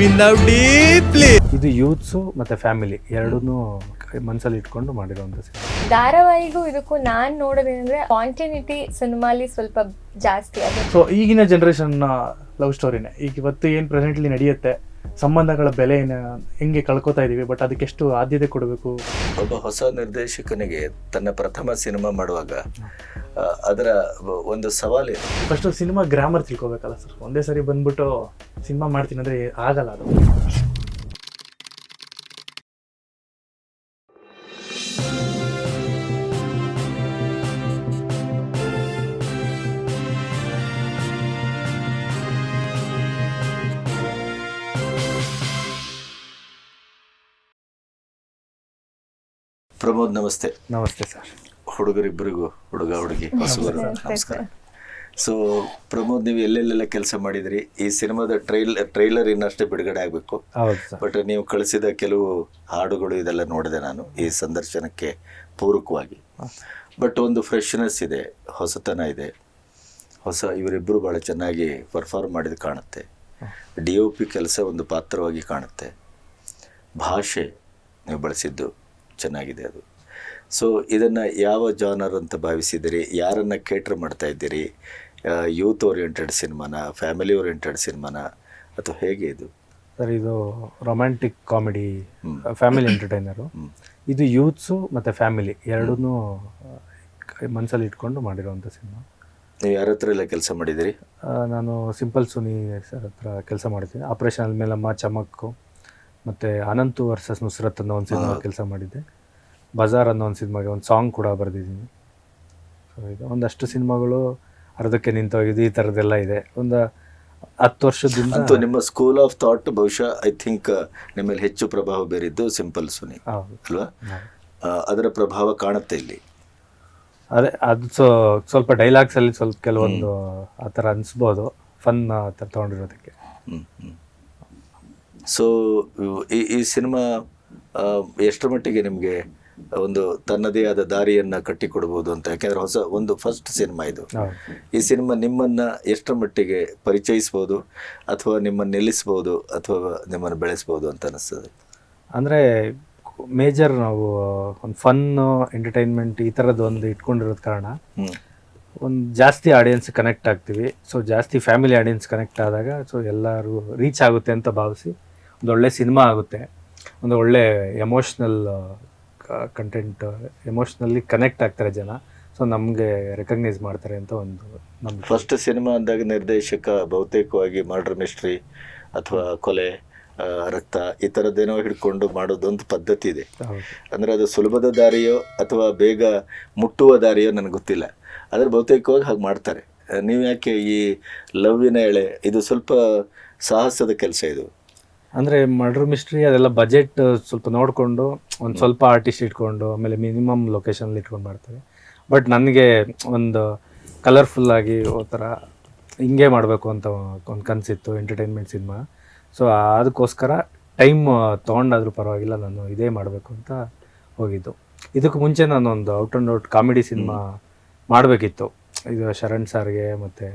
deeply. ಇದು youths ಮತ್ತೆ family ಎರಡನ್ನೂ ಮನಸ್ಸಲ್ಲಿ ಇಟ್ಕೊಂಡು ಮಾಡಿರೋಂಥ ಸಿನಿಮಾ. ಧಾರಾವಾಹಿಗೂ ಇದಕ್ಕೂ ನಾನ್ ನೋಡೋದೇನಂದ್ರೆ ಕಾಂಟಿನ್ಯೂಟಿ ಸಿನಿಮಾಲಿ ಸ್ವಲ್ಪ ಜಾಸ್ತಿ ಸೊ ಈಗಿನ ಜನರೇಷನ್ ಲವ್ ಸ್ಟೋರಿನೇ ಈಗ ಇವತ್ತು ಏನು ಪ್ರೆಸೆಂಟ್ಲಿ ನಡೆಯುತ್ತೆ? ಸಂಬಂಧಗಳ ಬೆಲೆ ಏನ ಹೆಂಗೆ ಕಳ್ಕೊತಾ ಇದೀವಿ ಬಟ್ ಅದಕ್ಕೆ ಎಷ್ಟು ಆದ್ಯತೆ ಕೊಡಬೇಕು? ಒಬ್ಬ ಹೊಸ ನಿರ್ದೇಶಕನಿಗೆ ತನ್ನ ಪ್ರಥಮ ಸಿನಿಮಾ ಮಾಡುವಾಗ ಆ, ಅದರ ಒಂದು ಸವಾಲಿದೆ ಫಸ್ಟ್ ಸಿನಿಮಾ ಗ್ರಾಮರ್ ತಿಳ್ಕೊಬೇಕಲ್ಲ ಸರ್ ಒಂದೇ ಸರಿ ಬಂದ್ಬಿಟ್ಟು ಸಿನಿಮಾ ಮಾಡ್ತೀನಿ ಅಂದ್ರೆ ಆಗಲ್ಲ ಅದು. ಪ್ರಮೋದ್ ನಮಸ್ತೆ. ನಮಸ್ತೆ ಸರ್. ಹುಡುಗರಿಬ್ಬರಿಗೂ ಹುಡುಗ ಹುಡುಗಿ ಹೊಸಬರು ನಮಸ್ಕಾರ. ಸೊ ಪ್ರಮೋದ್ ನೀವು ಎಲ್ಲೆಲ್ಲೆಲ್ಲ ಕೆಲಸ ಮಾಡಿದ್ರಿ? ಈ ಸಿನಿಮಾದ ಟ್ರೈಲ್ ಟ್ರೈಲರ್ ಇನ್ನಷ್ಟೇ ಬಿಡುಗಡೆ ಆಗಬೇಕು. ಹೌದು ಸರ್. ಬಟ್ ನೀವು ಕಳಿಸಿದ ಕೆಲವು ಹಾಡುಗಳು ಇದೆಲ್ಲ ನೋಡಿದೆ ನಾನು ಈ ಸಂದರ್ಶನಕ್ಕೆ ಪೂರಕವಾಗಿ. ಬಟ್ ಒಂದು ಫ್ರೆಶ್ನೆಸ್ ಇದೆ ಹೊಸತನ ಇದೆ. ಹೊಸ ಇವರಿಬ್ಬರು ಭಾಳ ಚೆನ್ನಾಗಿ ಪರ್ಫಾರ್ಮ್ ಮಾಡಿದ ಕಾಣುತ್ತೆ. ಡಿ ಒ ಪಿ ಕೆಲಸ ಒಂದು ಪಾತ್ರವಾಗಿ ಕಾಣುತ್ತೆ. ಭಾಷೆ ನೀವು ಬಳಸಿದ್ದು ಚೆನ್ನಾಗಿದೆ ಅದು. ಸೊ ಇದನ್ನು ಯಾವ ಜಾನರ್ ಅಂತ ಭಾವಿಸಿದ್ದೀರಿ? ಯಾರನ್ನು ಕೇಟ್ರ್ ಮಾಡ್ತಾ ಇದ್ದೀರಿ? ಯೂತ್ ಓರಿಯೆಂಟೆಡ್ ಸಿನಿಮಾನ ಫ್ಯಾಮಿಲಿ ಓರಿಯೆಂಟೆಡ್ ಸಿನಿಮಾನ ಅಥವಾ ಹೇಗೆ ಇದು? ಸರ್ ಇದು ರೊಮ್ಯಾಂಟಿಕ್ ಕಾಮಿಡಿ ಫ್ಯಾಮಿಲಿ ಎಂಟರ್ಟೈನರು ಇದು ಯೂತ್ಸು ಮತ್ತು ಫ್ಯಾಮಿಲಿ ಎರಡನ್ನೂ ಮನಸ್ಸಲ್ಲಿ ಇಟ್ಕೊಂಡು ಮಾಡಿರೋವಂಥ ಸಿನಿಮಾ. ನೀವು ಯಾರ ಹತ್ರ ಎಲ್ಲ ಕೆಲಸ ಮಾಡಿದ್ದೀರಿ? ನಾನು ಸಿಂಪಲ್ ಸುನಿ ಸರ್ ಹತ್ರ ಕೆಲಸ ಮಾಡ್ತೀನಿ. ಆಪರೇಷನ್ ಮಾ ಚಮಕ್ಕು. ಮತ್ತು ಅನಂತು ವರ್ಸಸ್ ನುಸ್ರತ್ ಅನ್ನೋ ಒಂದು ಸಿನಿಮಾ ಕೆಲಸ ಮಾಡಿದ್ದೆ. ಬಜಾರ್ ಅನ್ನೋ ಒಂದು ಸಿನಿಮಾಗೆ ಒಂದು ಸಾಂಗ್ ಕೂಡ ಬರೆದಿದ್ದೀನಿ. ಸೊ ಇದು ಒಂದಷ್ಟು ಸಿನಿಮಾಗಳು ಅರ್ಧಕ್ಕೆ ನಿಂತೋಗಿದೆ ಈ ಥರದ್ದೆಲ್ಲ ಇದೆ. ಒಂದು ಹತ್ತು ವರ್ಷದಿಂದ ಅಂತೂ ನಿಮ್ಮ ಸ್ಕೂಲ್ ಆಫ್ ಥಾಟ್ ಬಹುಶಃ ಐ ಥಿಂಕ್ ನಿಮ್ಮಲ್ಲಿ ಹೆಚ್ಚು ಪ್ರಭಾವ ಬೀರಿದ್ದು ಸಿಂಪಲ್ ಸುನಿ ಅಲ್ವಾ? ಅದರ ಪ್ರಭಾವ ಕಾಣುತ್ತೆ ಇಲ್ಲಿ. ಅದೇ ಅದು ಸೊ ಸ್ವಲ್ಪ ಡೈಲಾಗ್ಸಲ್ಲಿ ಸ್ವಲ್ಪ ಕೆಲವೊಂದು ಆ ಥರ ಅನಿಸ್ಬೋದು ಫನ್ ಆ ಥರ ತೊಗೊಂಡಿರೋದಕ್ಕೆ. ಸೊ ಈ ಈ ಸಿನಿಮಾ ಎಷ್ಟರ ಮಟ್ಟಿಗೆ ನಿಮಗೆ ಒಂದು ತನ್ನದೇ ಆದ ದಾರಿಯನ್ನು ಕಟ್ಟಿಕೊಡ್ಬೋದು ಅಂತ? ಯಾಕೆಂದ್ರೆ ಹೊಸ ಒಂದು ಫಸ್ಟ್ ಸಿನಿಮಾ ಇದು. ಈ ಸಿನಿಮಾ ನಿಮ್ಮನ್ನು ಎಷ್ಟರ ಮಟ್ಟಿಗೆ ಪರಿಚಯಿಸ್ಬೋದು ಅಥವಾ ನಿಮ್ಮನ್ನು ನಿಲ್ಲಿಸ್ಬೋದು ಅಥವಾ ನಿಮ್ಮನ್ನು ಬೆಳೆಸ್ಬೋದು ಅಂತ ಅನಿಸ್ತದೆ? ಅಂದರೆ ಮೇಜರ್ ನಾವು ಒಂದು ಫನ್ನು ಎಂಟರ್ಟೈನ್ಮೆಂಟ್ ಈ ಥರದ್ದು ಒಂದು ಇಟ್ಕೊಂಡಿರೋದ ಕಾರಣ ಒಂದು ಜಾಸ್ತಿ ಆಡಿಯನ್ಸ್ ಕನೆಕ್ಟ್ ಆಗ್ತೀವಿ. ಸೊ ಜಾಸ್ತಿ ಫ್ಯಾಮಿಲಿ ಆಡಿಯನ್ಸ್ ಕನೆಕ್ಟ್ ಆದಾಗ ಸೊ ಎಲ್ಲರೂ ರೀಚ್ ಆಗುತ್ತೆ ಅಂತ ಭಾವಿಸಿ ಒಂದು ಒಳ್ಳೆ ಸಿನಿಮಾ ಆಗುತ್ತೆ. ಒಂದು ಒಳ್ಳೆ ಎಮೋಷ್ನಲ್ ಕಂಟೆಂಟ್ ಎಮೋಷ್ನಲ್ಲಿ ಕನೆಕ್ಟ್ ಆಗ್ತಾರೆ ಜನ. ಸೊ ನಮಗೆ ರೆಕಗ್ನೈಸ್ ಮಾಡ್ತಾರೆ ಅಂತ ಒಂದು ನಮ್ಮ ಫಸ್ಟ್ ಸಿನಿಮಾ ಅಂದಾಗ ನಿರ್ದೇಶಕ ಬಹುತೇಕವಾಗಿ ಮರ್ಡರ್ ಮಿಸ್ಟ್ರಿ ಅಥವಾ ಕೊಲೆ ರಕ್ತ ಈ ಥರದ್ದೇನೋ ಹಿಡ್ಕೊಂಡು ಮಾಡೋದೊಂದು ಪದ್ಧತಿ ಇದೆ. ಅಂದರೆ ಅದು ಸುಲಭದ ದಾರಿಯೋ ಅಥವಾ ಬೇಗ ಮುಟ್ಟುವ ದಾರಿಯೋ ನನಗೆ ಗೊತ್ತಿಲ್ಲ. ಆದರೆ ಬಹುತೇಕವಾಗಿ ಹಾಗೆ ಮಾಡ್ತಾರೆ. ನೀವು ಯಾಕೆ ಈ ಲವ್ವಿನ ಎಳೆ ಇದು ಸ್ವಲ್ಪ ಸಾಹಸದ ಕೆಲಸ ಇದು. ಅಂದರೆ ಮರ್ಡರ್ ಮಿಸ್ಟ್ರಿ ಅದೆಲ್ಲ ಬಜೆಟ್ ಸ್ವಲ್ಪ ನೋಡಿಕೊಂಡು ಒಂದು ಸ್ವಲ್ಪ ಆರ್ಟಿಸ್ಟ್ ಇಟ್ಕೊಂಡು ಆಮೇಲೆ ಮಿನಿಮಮ್ ಲೊಕೇಶನಲ್ಲಿ ಇಟ್ಕೊಂಡು ಮಾಡ್ತಾರೆ. ಬಟ್ ನನಗೆ ಒಂದು ಕಲರ್ಫುಲ್ಲಾಗಿ ಒಂಥರ ಹಿಂಗೆ ಮಾಡಬೇಕು ಅಂತ ಒಂದು ಕನಸಿತ್ತು ಎಂಟರ್ಟೈನ್ಮೆಂಟ್ ಸಿನಿಮಾ ಸೊ ಅದಕ್ಕೋಸ್ಕರ ಟೈಮ್ ತೊಗೊಂಡಾದ್ರೂ ಪರವಾಗಿಲ್ಲ ನಾನು ಇದೇ ಮಾಡಬೇಕು ಅಂತ ಹೋಗಿದ್ದು. ಇದಕ್ಕೆ ಮುಂಚೆ ನಾನು ಒಂದು out and out comedy cinema ಮಾಡಬೇಕಿತ್ತು. ಇದು ಶರಣ್ ಸಾರ್ಗೆ ಮತ್ತು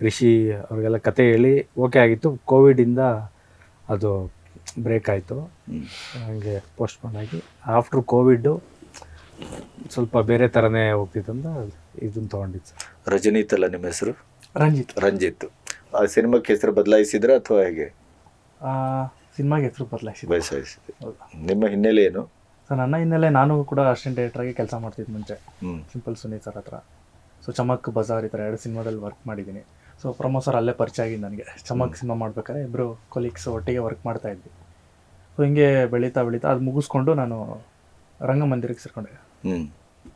ರಿಷಿ ಅವ್ರಿಗೆಲ್ಲ ಕತೆ ಹೇಳಿ ಓಕೆ ಆಗಿತ್ತು. ಕೋವಿಡಿಂದ ಅದು ಬ್ರೇಕ್ ಆಯಿತು. ಹಾಗೆ ಪೋಸ್ಟ್ಪೋನ್ ಆಗಿ. ಆಫ್ಟರ್ ಕೋವಿಡ್ಡು ಸ್ವಲ್ಪ ಬೇರೆ ಥರನೇ ಹೋಗ್ತಿತ್ತಂದ ಇದನ್ನು ತೊಗೊಂಡಿದ್ದು ಸರ್. ರಜನೀತ್ ಅಲ್ಲ ನಿಮ್ಮ ಹೆಸರು? ರಂಜಿತ್. ರಂಜಿತ್. ಆ ಸಿನಿಮಾಕ್ಕೆ ಹೆಸರು ಬದಲಾಯಿಸಿದ್ರೆ ಅಥವಾ ಹೇಗೆ? ಸಿನಿಮಾಗೆ ಹೆಸರು ಬದಲಾಯಿಸಿ ಬದಲಾಯಿಸಿದೆ ನಿಮ್ಮ ಹಿನ್ನೆಲೆ ಏನು? ಸೊ ನನ್ನ ಹಿನ್ನೆಲೆ ನಾನು ಕೂಡ ಅಸಿಸ್ಟೆಂಟ್ ಡೈರೆಕ್ಟ್ರಾಗಿ ಕೆಲಸ ಮಾಡ್ತಿದ್ದೆ ಮುಂಚೆ. ಹ್ಮ್. ಸಿಂಪಲ್ ಸುನೀತ್ ಸರ್ ಹತ್ರ. ಸೊ ಚಮಕ್ ಬಜಾರ್ ಈ ಥರ ಎರಡು ಸಿನಿಮಾದಲ್ಲಿ ವರ್ಕ್ ಮಾಡಿದ್ದೀನಿ. ಸೊ ಪ್ರಮೋ ಸರ್ ಅಲ್ಲೇ ಪರಿಚಯ ಆಗಿದ್ದು ನನಗೆ. ಚಮಕ್ ಸಿನಿಮಾ ಮಾಡ್ಬೇಕಾದ್ರೆ ಇಬ್ಬರು ಕೊಲೀಗ್ಸ್ ಒಟ್ಟಿಗೆ ವರ್ಕ್ ಮಾಡ್ತಾ ಇದ್ವಿ. ಸೊ ಹಿಂಗೆ ಬೆಳೀತಾ ಬೆಳೀತಾ ಅದು ಮುಗಿಸ್ಕೊಂಡು ನಾನು ರಂಗಮಂದಿರಕ್ಕೆ ಸೇರಿಕೊಂಡೆ.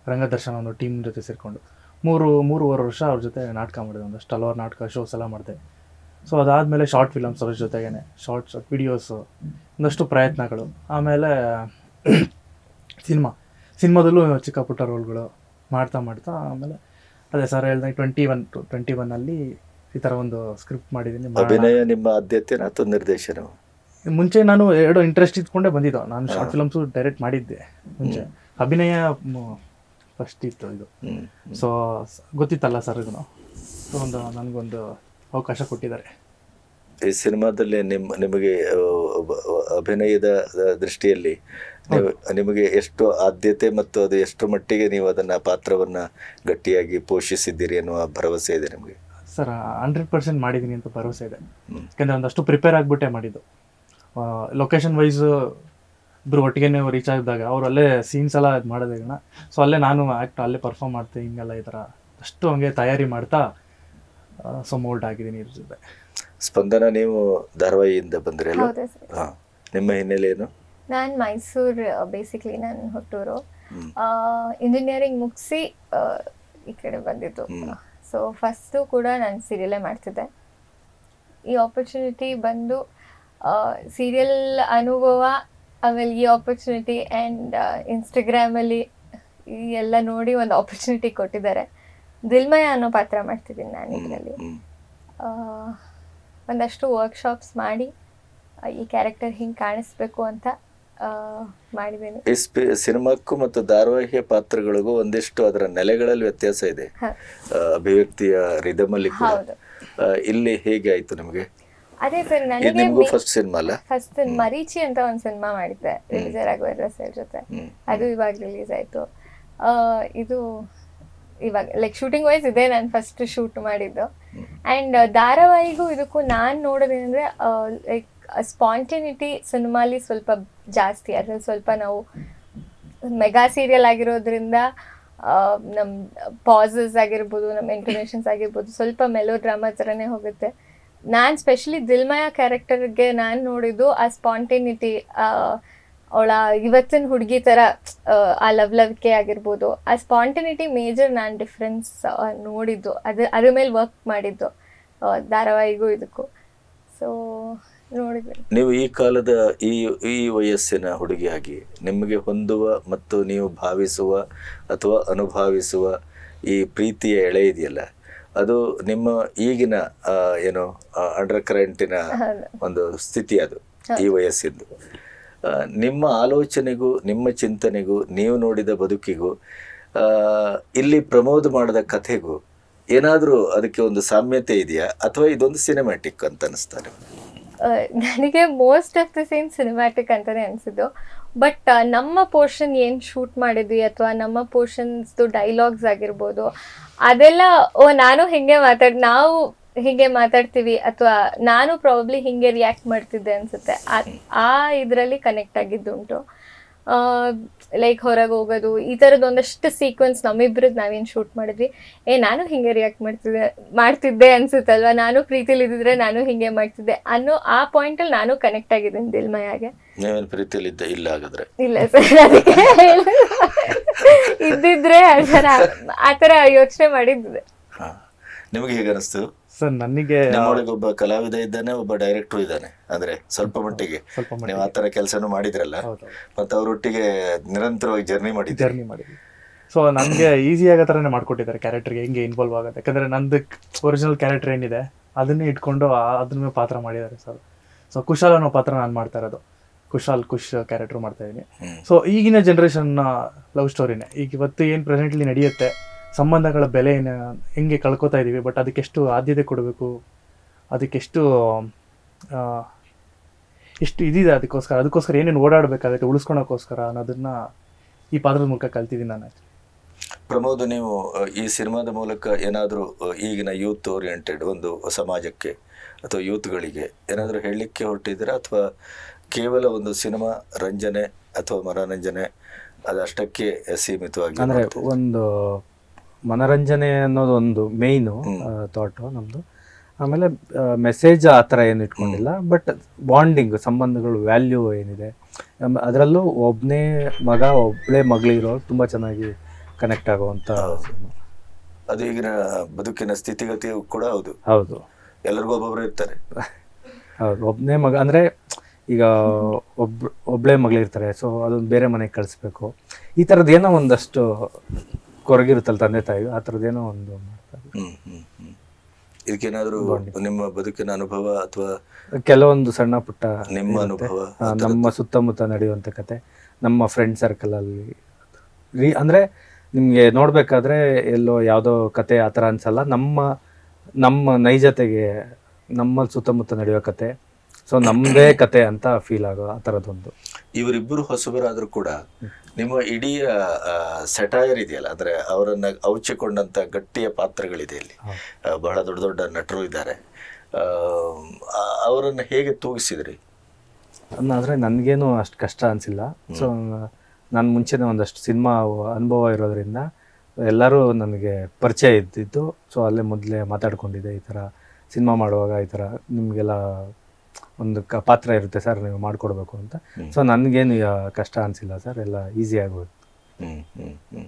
ರಂಗದರ್ಶನ ಒಂದು ಟೀಮ್ ಜೊತೆ ಸೇರಿಕೊಂಡು. ಮೂರು ಮೂರುವರೆ ವರ್ಷ ಅವ್ರ ಜೊತೆ ನಾಟಕ ಮಾಡಿದೆ. ಒಂದಷ್ಟು ಹಲವಾರು ನಾಟಕ ಶೋಸ್ ಎಲ್ಲ ಮಾಡಿದೆ. ಸೊ ಅದಾದಮೇಲೆ ಶಾರ್ಟ್ ಫಿಲಮ್ಸ್ ಅವ್ರ ಜೊತೆಗೇನೆ. ಶಾರ್ಟ್ ಶಾರ್ಟ್ ವಿಡಿಯೋಸು ಒಂದಷ್ಟು ಪ್ರಯತ್ನಗಳು. ಆಮೇಲೆ ಸಿನಿಮಾ. ಸಿನಿಮಾದಲ್ಲೂ ಚಿಕ್ಕ ಪುಟ್ಟ ರೋಲ್ಗಳು ಮಾಡ್ತಾ ಮಾಡ್ತಾ ಆಮೇಲೆ ಅದೇ ಸರ್ ಹೇಳ್ದಂಗೆ ಟ್ವೆಂಟಿ ಒನ್ ಟು ಟ್ವೆಂಟಿ ಒನ್ನಲ್ಲಿ ಈ ಥರ ಒಂದು ಸ್ಕ್ರಿಪ್ಟ್ ಮಾಡಿದ್ದೀನಿ. ಅಭಿನಯ ನಿಮ್ಮ ಆದ್ಯತೆನ ಅಥವಾ ನಿರ್ದೇಶನ. ಮುಂಚೆ ನಾನು ಎರಡು ಇಂಟ್ರೆಸ್ಟ್ ಇದ್ಕೊಂಡೇ ಬಂದಿದ್ದೆ. ನಾನು ಶಾರ್ಟ್ ಫಿಲಮ್ಸು ಡೈರೆಕ್ಟ್ ಮಾಡಿದ್ದೆ ಮುಂಚೆ. ಅಭಿನಯ ಫಸ್ಟ್ ಇತ್ತು ಇದು. ಸೊ ಗೊತ್ತಿತ್ತಲ್ಲ ಸರ್ ಇದನ್ನು ಸೊ ಒಂದು ನನಗೊಂದು ಅವಕಾಶ ಕೊಟ್ಟಿದ್ದಾರೆ. ಈ ಸಿನಿಮಾದಲ್ಲಿ ನಿಮ್ಮ ನಿಮಗೆ ಅಭಿನಯದ ದೃಷ್ಟಿಯಲ್ಲಿ ನಿಮಗೆ ಎಷ್ಟು ಆದ್ಯತೆ ಮತ್ತು ಅದು ಎಷ್ಟು ಮಟ್ಟಿಗೆ ನೀವು ಅದನ್ನು ಪಾತ್ರವನ್ನು ಗಟ್ಟಿಯಾಗಿ ಪೋಷಿಸಿದ್ದೀರಿ ಅನ್ನುವ ಭರವಸೆ ಇದೆ ನಿಮಗೆ? ಸರ್ ಹಂಡ್ರೆಡ್ ಪರ್ಸೆಂಟ್ ಮಾಡಿದ್ದೀನಿ ಅಂತ ಭರವಸೆ ಇದೆ. ಯಾಕಂದರೆ ಒಂದಷ್ಟು ಪ್ರಿಪೇರ್ ಆಗಿಬಿಟ್ಟೆ ಮಾಡಿದ್ದು. ಲೊಕೇಶನ್ ವೈಸ್ ಇಬ್ಬರು ಒಟ್ಟಿಗೆ ರೀಚ್ ಆಗಿದ್ದಾಗ ಅವ್ರು ಅಲ್ಲೇ ಸೀನ್ಸ್ ಎಲ್ಲ ಇದು ಮಾಡೋದೇನ ಸೊ ಅಲ್ಲೇ ನಾನು ಆ್ಯಕ್ಟ್ ಅಲ್ಲೇ ಪರ್ಫಾರ್ಮ್ ಮಾಡ್ತೆ ಹಿಂಗೆಲ್ಲ ಈ ಥರ ಅಷ್ಟು ಹಂಗೆ ತಯಾರಿ ಮಾಡ್ತಾ ಸೊ ಮೋಲ್ಡ್ ಆಗಿದ್ದೀನಿ ಇದ್ರ ಜೊತೆ. ಸ್ಪಂದನ ನೀವು ಧಾರವಾಹಿಯಿಂದ ಬಂದ್ರಿ ಅಲ್ಲ ಸರ್. ನಿಮ್ಮ ಹಿನ್ನೆಲೆ ಏನು? ನಾನು ಮೈಸೂರು ಬೇಸಿಕ್ಲಿ ನಾನು ಹುಟ್ಟೂರು. ಇಂಜಿನಿಯರಿಂಗ್ ಮುಗಿಸಿ ಈ ಕಡೆ ಬಂದಿದ್ದು. ಸೊ ಫಸ್ಟು ಕೂಡ ನಾನು ಸೀರಿಯಲ್ಲೇ ಮಾಡ್ತಿದ್ದೆ ಈ ಆಪರ್ಚುನಿಟಿ ಬಂದು ಸೀರಿಯಲ್ ಅನುಭವ ಆಮೇಲೆ ಈ ಆಪರ್ಚುನಿಟಿ ಆ್ಯಂಡ್ ಇನ್ಸ್ಟಾಗ್ರಾಮಲ್ಲಿ ಈ ಎಲ್ಲ ನೋಡಿ ಒಂದು ಆಪರ್ಚುನಿಟಿ ಕೊಟ್ಟಿದ್ದಾರೆ. ದಿಲ್ಮಯ ಅನ್ನೋ ಪಾತ್ರ ಮಾಡ್ತಿದ್ದೀನಿ ನಾನು ಇದರಲ್ಲಿ. ಒಂದಷ್ಟು ವರ್ಕ್ಶಾಪ್ಸ್ ಮಾಡಿ ಈ ಕ್ಯಾರೆಕ್ಟರ್ ಹಿಂಗೆ ಕಾಣಿಸ್ಬೇಕು ಅಂತ ಮಾಡಿದ್ದೀನಿ. ಸಿನಿಮಾಕ್ಕೂ ಮತ್ತು ಧಾರಾವಾಹಿಯ ಪಾತ್ರಗಳಿಗೂ ಒಂದಿಷ್ಟು ಅದರ ನೆಲೆಗಳಲ್ಲಿ ವ್ಯತ್ಯಾಸ ಇದೆ. ಅಭಿವ್ಯಕ್ತಿಯ ರಿದಮ್ ಅಲ್ಲಿ ಕೂಡ. ಇಲ್ಲಿ ಹೇಗೆ ಆಯ್ತು ನಿಮಗೆ? ಅದೇ ಸರ್ ನನಗೆ ಫಸ್ಟ್ ಸಿನಿಮಾ ಅಲ್ಲ? ಫಸ್ಟ್ ಮರೀಚಿ ಅಂತ ಒಂದು ಸಿನಿಮಾ ಮಾಡಿದ್ದೆ ವಿಜಯ ರಾಘವೇಂದ್ರ ಸರ್ ಜೊತೆ. ಅದು ಇವಾಗ ರಿಲೀಸ್ ಆಯ್ತು. ಆ, ಇದು ಇವಾಗ ಲೈಕ್ ಶೂಟಿಂಗ್ ವೈಸ್ ಇದೆ ನಾನು ಫಸ್ಟ್ ಶೂಟ್ ಮಾಡಿದ್ದು. ಆ್ಯಂಡ್ ಧಾರಾವಾಹಿಗೂ ಇದಕ್ಕೂ ನಾನು ನೋಡೋದೇನೆಂದರೆ ಲೈಕ್ ಸ್ಪಾಂಟಿನಿಟಿ ಸಿನಿಮಾಲಿ ಸ್ವಲ್ಪ ಜಾಸ್ತಿ ಅದ್ರಲ್ಲಿ ಸ್ವಲ್ಪ ನಾವು ಮೆಗಾ ಸೀರಿಯಲ್ ಆಗಿರೋದ್ರಿಂದ ನಮ್ಮ ಪಾಸಸ್ ಆಗಿರ್ಬೋದು ನಮ್ಮ ಇಂಟರ್ನೇಷನ್ಸ್ ಆಗಿರ್ಬೋದು ಸ್ವಲ್ಪ ಮೆಲೋ ಡ್ರಾಮಾ ಥರನೇ ಹೋಗುತ್ತೆ. ನಾನು ಸ್ಪೆಷಲಿ ದಿಲ್ಮಯ ಕ್ಯಾರೆಕ್ಟರ್ಗೆ ನಾನು ನೋಡಿದ್ದು ಆ ಸ್ಪಾಂಟೇನಿಟಿ ಅವಳ ಇವತ್ತಿನ ಹುಡುಗಿ ಥರ ಆ, ಆ ಲವ್ ಲವ್ಕೆ ಆಗಿರ್ಬೋದು. ಆ ಸ್ಪಾಂಟೇನಿಟಿ ಮೇಜರ್ ನಾನು ಡಿಫ್ರೆನ್ಸ್ ನೋಡಿದ್ದು. ಅದು ಅದ್ರ ಮೇಲೆ ವರ್ಕ್ ಮಾಡಿದ್ದು ಧಾರಾವಾಹಿಗೂ ಇದಕ್ಕೂ. ಸೊ ನೀವು ಈ ಕಾಲದ ಈ ಈ ವಯಸ್ಸಿನ ಹುಡುಗಿಯಾಗಿ ನಿಮಗೆ ಹೊಂದುವ ಮತ್ತು ನೀವು ಭಾವಿಸುವ ಅಥವಾ ಅನುಭವಿಸುವ ಈ ಪ್ರೀತಿಯ ಎಳೆ ಇದೆಯಲ್ಲ ಅದು ನಿಮ್ಮ ಈಗಿನ ಏನು ಅಂಡರ್ ಕರೆಂಟಿನ ಒಂದು ಸ್ಥಿತಿ ಅದು ಈ ವಯಸ್ಸಿಂದು. ನಿಮ್ಮ ಆಲೋಚನೆಗೂ ನಿಮ್ಮ ಚಿಂತನೆಗೂ ನೀವು ನೋಡಿದ ಬದುಕಿಗೂ ಇಲ್ಲಿ ಪ್ರಮೋದ್ ಮಾಡಿದ ಕಥೆಗೂ ಏನಾದರೂ ಅದಕ್ಕೆ ಒಂದು ಸಾಮ್ಯತೆ ಇದೆಯಾ ಅಥವಾ ಇದೊಂದು ಸಿನಿಮ್ಯಾಟಿಕ್ ಅಂತ ಅನಿಸ್ತಾರೆ ನನಗೆ most of the scene cinematic ಅಂತಲೇ ಅನಿಸಿದ್ದು. ಬಟ್ ನಮ್ಮ ಪೋರ್ಷನ್ ಏನು ಶೂಟ್ ಮಾಡಿದ್ವಿ ಅಥವಾ ನಮ್ಮ ಪೋರ್ಷನ್ಸ್ದು ಡೈಲಾಗ್ಸ್ ಆಗಿರ್ಬೋದು, ಅದೆಲ್ಲ, ಓ, ನಾನು ಹೀಗೆ ಮಾತಾಡಿ, ನಾವು ಹೀಗೆ ಮಾತಾಡ್ತೀವಿ ಅಥವಾ ನಾನು ಪ್ರಾಬಬ್ಲಿ ಹೀಗೆ ರಿಯಾಕ್ಟ್ ಮಾಡ್ತಿದ್ದೆ ಅನ್ಸುತ್ತೆ. ಆ- ಇದರಲ್ಲಿ ಕನೆಕ್ಟ್ ಆಗಿದ್ದುಂಟು. ಲೈಕ್ ಹೊರಗೆ ಹೋಗೋದು ಈ ಥರದ್ದು ಒಂದಷ್ಟು ಸೀಕ್ವೆನ್ಸ್ ನಮ್ಮಿಬ್ರದ್ದು ನಾವೇನು ಶೂಟ್ ಮಾಡಿದ್ವಿ. ಏ ನಾನು ಹಿಂಗೆ ರಿಯಾಕ್ಟ್ ಮಾಡ್ತಿದ್ದೆ ಮಾಡ್ತಿದ್ದೆ ಅನ್ಸುತ್ತಲ್ವಾ? ನಾನು ಪ್ರೀತಿಲಿ ಇದ್ದಿದ್ರೆ ನಾನು ಹಿಂಗೆ ಮಾಡ್ತಿದ್ದೆ ಅನ್ನೋ ಆ ಪಾಯಿಂಟಲ್ಲಿ ನಾನು ಕನೆಕ್ಟ್ ಆಗಿದ್ದೀನಿ ದಿಲ್ಮಯಾಗೆ. ನೀವೇನು ಪ್ರೀತಿಲಿ ಇದ್ದೆ? ಇಲ್ಲ ಹಾಗಾದ್ರೆ. ಇಲ್ಲ ಸರ್ ಅದಕ್ಕೆ ಇದ್ದಿದ್ರೆ ಆ ಥರ ಯೋಚನೆ ಮಾಡಿದ್ದೆ. ಹಾ. ನಿಮಗೆ ಹೇಗೆ ಅನಿಸ್ತು? ಸರ್ ನನಗೆ ನಮ್ಮೊಳಗೆ ಒಬ್ಬ ಕಲಾವಿದ ಇದ್ದಾನೆ ಒಬ್ಬ ಡೈರೆಕ್ಟರ್ ಇದ್ದಾನೆ. ಅಂದ್ರೆ ಸ್ವಲ್ಪ ಮಟ್ಟಿಗೆ. ಸ್ವಲ್ಪ ನೀವು ಆ ತರ ಕೆಲಸನೂ ಮಾಡಿದ್ರಲ್ಲ. ಹೌದು ಮತ್ತೆ ಅವರೊಟ್ಟಿಗೆ ನಿರಂತರವಾಗಿ ಜರ್ನಿ ಮಾಡಿ ಜರ್ನಿ ಮಾಡಿ ಸೊ ನನಗೆ ಈಸಿ ಆಗೋ ಥರನೇ ಮಾಡ್ಕೊಟ್ಟಿದ್ದಾರೆ ಕ್ಯಾರೆಕ್ಟರ್ಗೆ ಹೆಂಗೆ ಇನ್ವಾಲ್ವ್ ಆಗುತ್ತೆ. ಯಾಕಂದ್ರೆ ನಂದು ಒರಿಜಿನಲ್ ಕ್ಯಾರೆಕ್ಟರ್ ಏನಿದೆ ಅದನ್ನೇ ಇಟ್ಕೊಂಡು ಆ- ಅದನ್ನ ಪಾತ್ರ ಮಾಡಿದ್ದಾರೆ ಸರ್. ಸೊ ಕುಶಾಲ್ ಅನ್ನೋ ಪಾತ್ರ ನಾನು ಮಾಡ್ತಾ ಇರೋದು. ಕುಶಾಲ್ ಕುಶ್ ಕ್ಯಾರೆಕ್ಟರ್ ಮಾಡ್ತಾ ಇದ್ದೀನಿ. ಹ್ಮ್. ಸೊ ಈಗಿನ ಜನ್ರೇಷನ್ನ ಲವ್ ಸ್ಟೋರಿನೇ ಈಗ ಇವತ್ತು ಏನು ಪ್ರೆಸೆಂಟ್ಲಿ ನಡೆಯುತ್ತೆ ಸಂಬಂಧಗಳ ಬೆಲೆ ಹೆಂಗೆ ಕಳ್ಕೊತಾ ಇದ್ದೀವಿ ಬಟ್ ಅದಕ್ಕೆಷ್ಟು ಆದ್ಯತೆ ಕೊಡಬೇಕು ಅದಕ್ಕೆಷ್ಟು ಎಷ್ಟು ಇದಿದೆ ಅದಕ್ಕೋಸ್ಕರ ಅದಕ್ಕೋಸ್ಕರ ಏನೇನು ಓಡಾಡಬೇಕಾಗುತ್ತೆ ಉಳಿಸ್ಕೊಳಕ್ಕೋಸ್ಕರ ಅನ್ನೋದನ್ನ ಈ ಪಾತ್ರದ ಮೂಲಕ ಕಲ್ತಿದ್ದೀನಿ ನಾನು ಪ್ರಮೋದ್ ನೀವು ಈ ಸಿನಿಮಾದ ಮೂಲಕ ಏನಾದರೂ ಈಗಿನ ಯೂತ್ ಓರಿಯೆಂಟೆಡ್ ಒಂದು ಸಮಾಜಕ್ಕೆ ಅಥವಾ ಯೂತ್ಗಳಿಗೆ ಏನಾದರೂ ಹೇಳಲಿಕ್ಕೆ ಹೊರಟಿದ್ದೀರಾ? ಅಥವಾ ಕೇವಲ ಒಂದು ಸಿನಿಮಾ ರಂಜನೆ ಅಥವಾ ಮನೋರಂಜನೆ ಅದಷ್ಟಕ್ಕೆ ಸೀಮಿತವಾಗಿ ಅಂದ್ರೆ ಒಂದು ಮನರಂಜನೆ ಅನ್ನೋದು ಒಂದು ಮೇಯ್ನು ಥಾಟ್ ನಮ್ಮದು ಆಮೇಲೆ ಮೆಸೇಜ್ ಆ ಥರ ಏನು ಇಟ್ಕೊಂಡಿಲ್ಲ ಬಟ್ ಬಾಂಡಿಂಗ್ ಸಂಬಂಧಗಳು ವ್ಯಾಲ್ಯೂ ಏನಿದೆ. ಅದರಲ್ಲೂ ಒಬ್ಬನೇ ಮಗ ಒಬ್ಬಳೇ ಮಗಳಿರೋ ತುಂಬ ಚೆನ್ನಾಗಿ ಕನೆಕ್ಟ್ ಆಗುವಂಥ ಅದು ಈಗಿನ ಬದುಕಿನ ಸ್ಥಿತಿಗತಿ ಕೂಡ ಹೌದು. ಹೌದು. ಎಲ್ಲರಿಗೂ ಒಬ್ಬೊಬ್ಬರು ಇರ್ತಾರೆ. ಹೌದು. ಒಬ್ಬನೇ ಮಗ ಅಂದರೆ ಈಗ ಒಬ್ ಒಬ್ಬಳೇ ಮಗಳಿರ್ತಾರೆ ಸೊ ಅದೊಂದು ಬೇರೆ ಮನೆಗೆ ಕಳಿಸ್ಬೇಕು. ಈ ಥರದ್ದು ಏನೋ ಒಂದಷ್ಟು ಕೊರಗಿರುತ್ತಲ್ಲ ತಂದೆ ತಾಯಿ ಆ ಥರದ್ದೇನೋ ಒಂದು ಮಾಡ್ತಾರೆ. ಹ್ಮ್ ಹ್ಮ್ ಹ್ಮ್. ಇದಕ್ಕೇನಾದ್ರೂ ನಿಮ್ಮ ಬದುಕಿನ ಅನುಭವ ಅಥವಾ ಕೆಲವೊಂದು ಸಣ್ಣ ಪುಟ್ಟ ನಿಮ್ಮ ಅನುಭವ ಆ, ನಮ್ಮ ಸುತ್ತಮುತ್ತ ನಡೆಯುವಂಥ ಕತೆ. ನಮ್ಮ ಫ್ರೆಂಡ್ ಸರ್ಕಲಲ್ಲಿ ರೀ ಅಂದರೆ ನಿಮಗೆ ನೋಡಬೇಕಾದ್ರೆ ಎಲ್ಲೋ ಯಾವುದೋ ಕತೆ ಆ ಥರ ಅನ್ಸಲ್ಲ. ನಮ್ಮ ನಮ್ಮ ನೈಜತೆಗೆ ನಮ್ಮ ಸುತ್ತಮುತ್ತ ನಡೆಯೋ ಕತೆ. ಸೊ ನಮ್ಮದೇ ಕತೆ ಅಂತ ಫೀಲ್ ಆಗೋ ಆ ಥರದ್ದೊಂದು. ಇವರಿಬ್ಬರು ಹೊಸಬರಾದರೂ ಕೂಡ ನಿಮ್ಮ ಇಡೀ ಸೆಟೈರ್ ಇದೆಯಲ್ಲ ಅಂದರೆ ಅವರನ್ನು ಔಚಿಕೊಂಡಂಥ ಗಟ್ಟಿಯ ಪಾತ್ರಗಳಿದೆ ಇಲ್ಲಿ. ಬಹಳ ದೊಡ್ಡ ದೊಡ್ಡ ನಟರು ಇದ್ದಾರೆ. ಅವರನ್ನು ಹೇಗೆ ತೂಗಿಸಿದ್ರಿ? ಆದರೆ ನನಗೇನು ಅಷ್ಟು ಕಷ್ಟ ಅನಿಸಿಲ್ಲ. ಸೊ ನಾನು ಮುಂಚೆನೇ ಒಂದಷ್ಟು ಸಿನಿಮಾ ಅನುಭವ ಇರೋದ್ರಿಂದ ಎಲ್ಲರೂ ನನಗೆ ಪರಿಚಯ ಇದ್ದಿದ್ದು. ಸೊ ಅಲ್ಲೇ ಮೊದಲೇ ಮಾತಾಡ್ಕೊಂಡಿದ್ದೆ ಈ ಥರ ಸಿನಿಮಾ ಮಾಡುವಾಗ ಈ ಥರ ನಿಮಗೆಲ್ಲ ಒಂದು ಕ ಪಾತ್ರ ಇರುತ್ತೆ ಸರ್ ನೀವು ಮಾಡಿಕೊಡ್ಬೇಕು ಅಂತ. ಸೊ ನನಗೇನು ಕಷ್ಟ ಅನಿಸಿಲ್ಲ ಸರ್ ಎಲ್ಲ ಈಸಿಯಾಗಿ ಹೋಯ್ತು ಹ್ಮ್ ಹ್ಮ್ ಹ್ಮ್.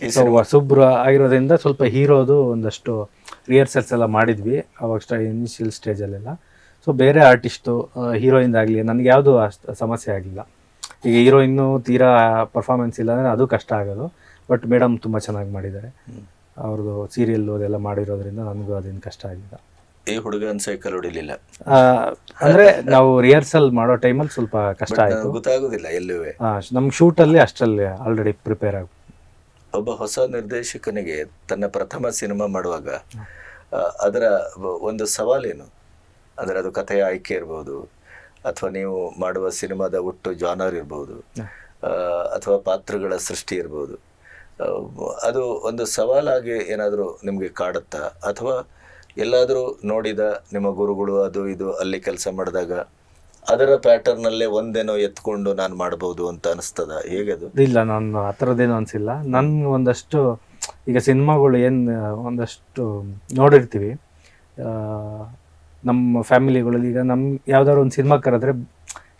ಈ ಸೊ ಹೊಸಬ್ರು ಆಗಿರೋದ್ರಿಂದ ಸ್ವಲ್ಪ ಹೀರೋದು ಒಂದಷ್ಟು ರಿಹರ್ಸಲ್ಸ್ ಎಲ್ಲ ಮಾಡಿದ್ವಿ ಅವಾಗ ಸ್ಟ ಇನಿಷಿಯಲ್ ಸ್ಟೇಜಲ್ಲೆಲ್ಲ ಸೊ ಬೇರೆ ಆರ್ಟಿಸ್ಟು ಹೀರೋಯಿಂದ ಆಗಲಿ ನನಗೆ ಯಾವುದು ಅಷ್ಟು ಸಮಸ್ಯೆ ಆಗಲಿಲ್ಲ. ಈಗ ಹೀರೋಯಿನ್ನು ತೀರಾ ಪರ್ಫಾರ್ಮೆನ್ಸ್ ಇಲ್ಲ ಅಂದರೆ ಅದು ಕಷ್ಟ ಆಗೋದು. ಬಟ್ ಮೇಡಮ್ ತುಂಬ ಚೆನ್ನಾಗಿ ಮಾಡಿದ್ದಾರೆ. ಅವ್ರದ್ದು ಸೀರಿಯಲ್ಲು ಅದೆಲ್ಲ ಮಾಡಿರೋದ್ರಿಂದ ನನಗೂ ಅದೇನು ಕಷ್ಟ ಆಗಿಲ್ಲ ಈ ಹುಡುಗನ ಸೈಕಲ್ ಹೊಡಿಲಿಲ್ಲ ಅಂದ್ರೆ ನಾವು ರಿಹರ್ಸಲ್ ಮಾಡೋ ಟೈಮಲ್ಲಿ ಸ್ವಲ್ಪ ಕಷ್ಟ ಆಯ್ತು. ಗೊತ್ತಾಗುದಿಲ್ಲ ಎಲ್ಲೂ ನಮ್ಮ ಅಲ್ಲಿ ಅಷ್ಟರಲ್ಲಿ ಆಲ್ರೆಡಿ ಪ್ರಿಪೇರ್ ಆಗ ಒಬ್ಬ ಹೊಸ ನಿರ್ದೇಶಕನಿಗೆ ತನ್ನ ಪ್ರಥಮ ಸಿನಿಮಾ ಮಾಡುವಾಗ ಅದರ ಒಂದು ಸವಾಲೇನು? ಅಂದರೆ ಅದು ಕಥೆಯ ಆಯ್ಕೆ ಇರ್ಬೋದು ಅಥವಾ ನೀವು ಮಾಡುವ ಸಿನಿಮಾದ ಒಟ್ಟು ಜಾನರ್ ಇರ್ಬೋದು ಅಥವಾ ಪಾತ್ರಗಳ ಸೃಷ್ಟಿ ಇರ್ಬೋದು. ಅದು ಒಂದು ಸವಾಲಾಗಿ ಏನಾದರೂ ನಿಮಗೆ ಕಾಡುತ್ತಾ? ಅಥವಾ ಎಲ್ಲಾದರೂ ನೋಡಿದ ನಿಮ್ಮ ಗುರುಗಳು ಅದು ಇದು ಅಲ್ಲಿ ಕೆಲಸ ಮಾಡಿದಾಗ ಅದರ ಪ್ಯಾಟರ್ನಲ್ಲೇ ಒಂದೇನೋ ಎತ್ಕೊಂಡು ನಾನು ಮಾಡ್ಬೋದು ಅಂತ ಅನಿಸ್ತದ? ಹೇಗದು ಇಲ್ಲ, ನಾನು ಆ ಥರದ್ದೇನು ಅನಿಸಿಲ್ಲ. ನನ್ಗೆ ಒಂದಷ್ಟು, ಈಗ ಸಿನಿಮಾಗಳು ಏನು, ಒಂದಷ್ಟು ನೋಡಿರ್ತೀವಿ. ನಮ್ಮ ಫ್ಯಾಮಿಲಿಗಳಲ್ಲಿ ಈಗ ನಮ್ಮ ಯಾವ್ದಾದ್ರು ಒಂದು ಸಿನಿಮಾ ಕರೆದ್ರೆ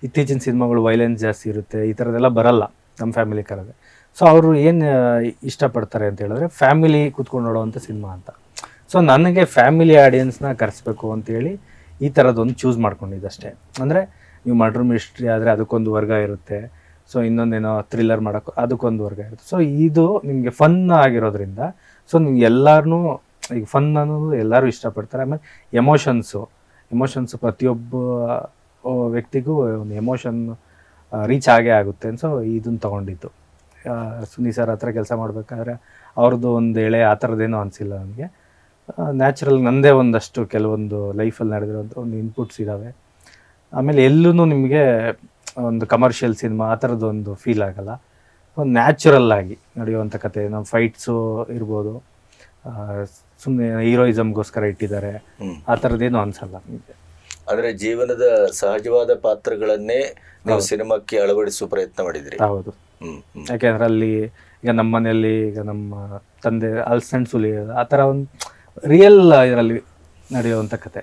ಇತ್ತೀಚಿನ ಸಿನಿಮಾಗಳು ವೈಲೆನ್ಸ್ ಜಾಸ್ತಿ ಇರುತ್ತೆ, ಈ ಥರದ್ದೆಲ್ಲ ಬರಲ್ಲ ನಮ್ಮ ಫ್ಯಾಮಿಲಿ ಕರೆದ್ರೆ. ಸೊ ಅವರು ಏನು ಇಷ್ಟಪಡ್ತಾರೆ ಅಂತ ಹೇಳಿದ್ರೆ ಫ್ಯಾಮಿಲಿ ಕೂತ್ಕೊಂಡು ನೋಡೋವಂಥ ಸಿನಿಮಾ ಅಂತ. ಸೊ ನನಗೆ ಫ್ಯಾಮಿಲಿ ಆಡಿಯನ್ಸ್ನ ಕರೆಸ್ಬೇಕು ಅಂತೇಳಿ ಈ ಥರದ್ದೊಂದು ಚೂಸ್ ಮಾಡ್ಕೊಂಡಿದ್ದೆ ಅಷ್ಟೇ. ಅಂದರೆ ನೀವು ಮರ್ಡರ್ ಮಿಸ್ಟ್ರಿ ಆದರೆ ಅದಕ್ಕೊಂದು ವರ್ಗ ಇರುತ್ತೆ. ಸೊ ಇನ್ನೊಂದೇನೋ ಥ್ರಿಲ್ಲರ್ ಮಾಡೋಕ್ಕೆ ಅದಕ್ಕೊಂದು ವರ್ಗ ಇರುತ್ತೆ. ಸೊ ಇದು ನಿಮಗೆ ಫನ್ ಆಗಿರೋದ್ರಿಂದ ಸೊ ನೀವು ಎಲ್ಲರೂ ಈಗ ಫನ್ ಅನ್ನೋದು ಎಲ್ಲರೂ ಇಷ್ಟಪಡ್ತಾರೆ. ಆಮೇಲೆ ಎಮೋಷನ್ಸು ಎಮೋಷನ್ಸ್ ಪ್ರತಿಯೊಬ್ಬ ವ್ಯಕ್ತಿಗೂ ಒಂದು ಎಮೋಷನ್ ರೀಚ್ ಆಗೇ ಆಗುತ್ತೆ ಸೊ ಇದನ್ನು ತೊಗೊಂಡಿದ್ದು. ಸುನಿ ಸರ್ ಹತ್ರ ಕೆಲಸ ಮಾಡಬೇಕಾದ್ರೆ ಅವ್ರದ್ದು ಒಂದು ಎಳೆ ಆ ಥರದ್ದೇನೋ ಅನಿಸಿಲ್ಲ ನನಗೆ ನ್ಯಾಚುರಲ್ ನಂದೇ ಒಂದಷ್ಟು ಕೆಲವೊಂದು ಲೈಫಲ್ಲಿ ನಡೆದಿರೋದು ಒಂದು ಇನ್ಪುಟ್ಸ್ ಇದ್ದಾವೆ ಆಮೇಲೆ ಎಲ್ಲೂ ನಿಮಗೆ ಒಂದು ಕಮರ್ಷಿಯಲ್ ಸಿನಿಮಾ ಆ ಥರದ್ದು ಒಂದು ಫೀಲ್ ಆಗಲ್ಲ. ಒಂದು ನ್ಯಾಚುರಲ್ ಆಗಿ ನಡೆಯುವಂಥ ಕತೆ ನಮ್ಮ ಫೈಟ್ಸು ಇರ್ಬೋದು. ಸುಮ್ಮನೆ ಹೀರೋಯಿಸಮ್ಗೋಸ್ಕರ ಇಟ್ಟಿದ್ದಾರೆ. ಆ ಥರದ್ದೇನು ಅನಿಸಲ್ಲ ನಿಮಗೆ. ಅಂದ್ರೆ ಜೀವನದ ಸಹಜವಾದ ಪಾತ್ರಗಳನ್ನೇ ನೀವು ಸಿನಿಮಾಕ್ಕೆ ಅಳವಡಿಸುವ ಪ್ರಯತ್ನ ಮಾಡಿದ್ರಿ. ಹೌದು. ಯಾಕೆಂದ್ರೆ ಅಲ್ಲಿ ಈಗ ನಮ್ಮ ಮನೆಯಲ್ಲಿ ಈಗ ನಮ್ಮ ತಂದೆ ಅಲ್ಸನ್ ಸುಲಿ ಆ ಥರ ಒಂದು ರಿಯಲ್ ಇದರಲ್ಲಿ ನಡೆಯುವಂಥ ಕತೆ.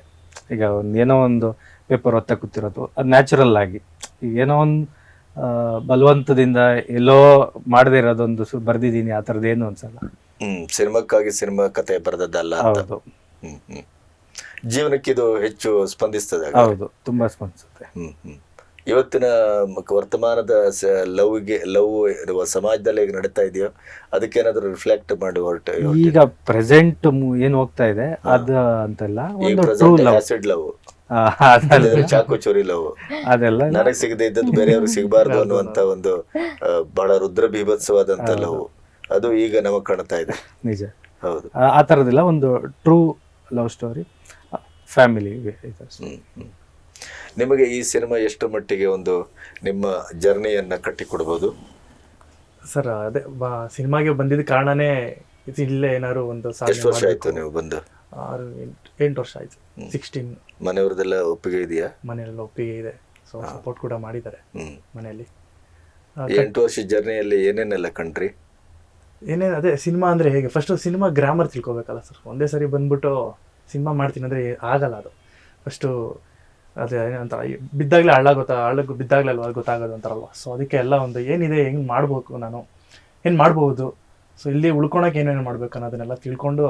ಈಗ ಒಂದು ಏನೋ ಒಂದು ಪೇಪರ್ ಒತ್ತ ಕೂತಿರೋದು ಅದು ನ್ಯಾಚುರಲ್ ಆಗಿ. ಈಗ ಏನೋ ಒಂದು ಆ, ಬಲವಂತದಿಂದ ಎಲ್ಲೋ ಮಾಡದೆ ಇರೋದೊಂದು ಬರ್ದಿದ್ದೀನಿ ಆ ಥರದ್ದು ಏನು ಅನ್ಸಲ್ಲ. ಹ್ಮ್ ಸಿನಿಮಾಕ್ಕಾಗಿ ಸಿನಿಮಾ ಕತೆ ಬರೆದದ್ದಲ್ಲ ಹೌದು. ಹ್ಮ್ ಹ್ಮ್. ಜೀವನಕ್ಕೆ ಇದು ಹೆಚ್ಚು ಸ್ಪಂದಿಸ್ತದೆ ಹೌದು ತುಂಬಾ ಸ್ಪಂದಿಸುತ್ತೆ. ಹ್ಮ್ ಹ್ಮ್. ಇವತ್ತಿನ ವರ್ತಮಾನದ ಲವ್ಗೆ ಲವ್ ಇರುವ ಸಮಾಜದಲ್ಲಿ ಹೇಗೆ ನಡೀತಾ ಇದೆಯೋ ಅದಕ್ಕೇನಾದ್ರೂ ರಿಫ್ಲೆಕ್ಟ್ ಮಾಡಿ ಹೊರಟು ಈಗ ಪ್ರೆಸೆಂಟ್ ಏನು ಹೋಗ್ತಾ ಇದೆ? ಅದ ಅಂತಲ್ಲ ಈಗ ಆಸಿಡ್ ಲವ್ ಚಾಕು ಚೋರಿ ಲವ್ ಅದೆಲ್ಲ ನನಗೆ ಸಿಗದೆ ಇದ್ದದ್ದು ಬೇರೆಯವ್ರಿಗೆ ಸಿಗಬಾರ್ದು ಅನ್ನುವಂತ ಒಂದು ಬಹಳ ರುದ್ರ ಬೀಭತ್ಸವಾದಂತ ಲವ್ ಅದು ಈಗ ನಮಗ್ ಕಾಣ್ತಾ ಇದೆ. ನಿಜ. ಹೌದು. ಆ- ತರದಿಲ್ಲ ಒಂದು ಟ್ರೂ ಲವ್ ಸ್ಟೋರಿ ಫ್ಯಾಮಿಲಿ ಹ್ಮ್, ಹ್ಮ್. ನಿಮಗೆ ಈ ಸಿನಿಮಾ ಎಷ್ಟು ಮಟ್ಟಿಗೆ ಒಂದು ನಿಮ್ಮ ಜರ್ನಿಯನ್ನು ಕಟ್ಟಿಕೊಡ್ಬೋದು? ಸರ್ ಅದೇ ಬಾ ಸಿನಿಮಾಗೆ ಬಂದಿದ್ದ ಕಾರಣನೇ ಇದು ಇಲ್ಲೇ ಏನಾದ್ರು ಒಂದು ಎಷ್ಟು ವರ್ಷ ಆಯಿತು ನೀವು ಬಂದು? ಆರು ಎಂಟು ಎಂಟು ವರ್ಷ ಆಯ್ತು. ಸಿಕ್ಸ್ಟೀನ್ ಮನೆಯವ್ರದ್ದೆಲ್ಲ ಒಪ್ಪಿಗೆ ಇದೆಯಾ? ಮನೆಯಲ್ಲ ಒಪ್ಪಿಗೆ ಇದೆ. ಸೊ ಸಪೋರ್ಟ್ ಕೂಡ ಮಾಡಿದ್ದಾರೆ ಮನೆಯಲ್ಲಿ. ಎಂಟು ವರ್ಷ ಜರ್ನಿಯಲ್ಲಿ ಏನೇನೆಲ್ಲ ಕಂಡ್ರಿ? ಏನೇನು ಅದೇ ಸಿನಿಮಾ ಅಂದರೆ ಹೇಗೆ? ಫಸ್ಟು ಸಿನಿಮಾ ಗ್ರಾಮರ್ ತಿಳ್ಕೊಬೇಕಲ್ಲ ಸರ್. ಒಂದೇ ಸರಿ ಬಂದ್ಬಿಟ್ಟು ಸಿನಿಮಾ ಮಾಡ್ತೀನಿ ಅಂದರೆ ಆಗಲ್ಲ ಅದು. ಫಸ್ಟು ಅದೇ ಏನಂತ ಬಿದ್ದಾಗಲೇ ಹಳ್ಳ ಗೊತ್ತಾ ಹಳ್ಳಕ್ಕೆ ಬಿದ್ದಾಗಲೇ ಅಲ್ವಾ ಗೊತ್ತಾಗೋದು ಅಂತಾರಲ್ವ? ಸೊ ಅದಕ್ಕೆ ಎಲ್ಲ ಒಂದು ಏನಿದೆ ಹೆಂಗೆ ಮಾಡ್ಬೇಕು ನಾನು? ಏನು ಮಾಡ್ಬೋದು ಸೊ ಇಲ್ಲಿ ಉಳ್ಕೊಳಕ್ಕೆ ಏನೇನು ಮಾಡ್ಬೇಕು ಅನ್ನೋದನ್ನೆಲ್ಲ ತಿಳ್ಕೊಂಡು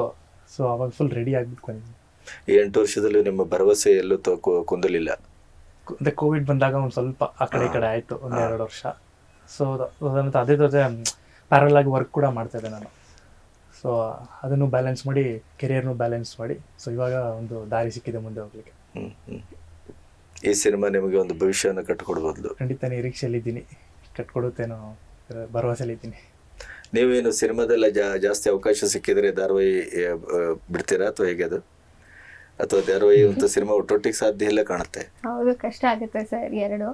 ಸೊ ಅವಾಗ ಫುಲ್ ರೆಡಿ ಆಗಿಬಿಟ್ಕೊಂಡಿದ್ದೀನಿ ಈ ಎಂಟು ವರ್ಷದಲ್ಲಿ ನಿಮ್ಮ ಭರವಸೆ ಎಲ್ಲೂ ತೊ- ಕುಂದಲಿಲ್ಲ? ಅದೇ ಕೋವಿಡ್ ಬಂದಾಗ ಒಂದು ಸ್ವಲ್ಪ ಆ ಕಡೆ ಈ ಕಡೆ ಆಯಿತು ಒಂದು ಎರಡು ವರ್ಷ. ಸೊ ಅದಂತ ಅದೇ ಜೊತೆ ಪ್ಯಾರಲ್ ಆಗಿ ವರ್ಕ್ ಕೂಡ ಮಾಡ್ತಾ ಇದ್ದೆ ನಾನು. ಸೊ ಅದನ್ನು ಬ್ಯಾಲೆನ್ಸ್ ಮಾಡಿ ಕೆರಿಯರ್ನು ಬ್ಯಾಲೆನ್ಸ್ ಮಾಡಿ ಸೊ ಇವಾಗ ಒಂದು ದಾರಿ ಸಿಕ್ಕಿದೆ ಮುಂದೆ ಹೋಗ್ಲಿಕ್ಕೆ. ಈ ಸಿನಿಮಾ ನಿಮಗೆ ಒಂದು ಭವಿಷ್ಯವನ್ನು ಕಟ್ಟಿಕೊಡ್ಬೋದು ಖಂಡಿತ ನಿರೀಕ್ಷೆಯಲ್ಲಿದ್ದೀನಿ. ಕಟ್ಕೊಡುತ್ತೇನೋ ಭರವಸೆಯಲ್ಲಿದ್ದೀನಿ. ನೀವೇನು ಸಿನಿಮಾದಲ್ಲ ಜಾ ಜಾಸ್ತಿ ಅವಕಾಶ ಸಿಕ್ಕಿದ್ರೆ ಧಾರಾವಾಹಿ ಬಿಡ್ತೀರಾ ಅಥವಾ ಹೇಗೆ ಅದು? ಅಥವಾ ಧಾರಾವಾಹಿ ಅಂತ ಸಿನಿಮಾ ಒಟ್ಟೊಟ್ಟಿಗೆ ಸಾಧ್ಯ ಇಲ್ಲ ಕಾಣುತ್ತೆ? ಹೌದು ಕಷ್ಟ ಆಗುತ್ತೆ ಸರ್ ಎರಡು.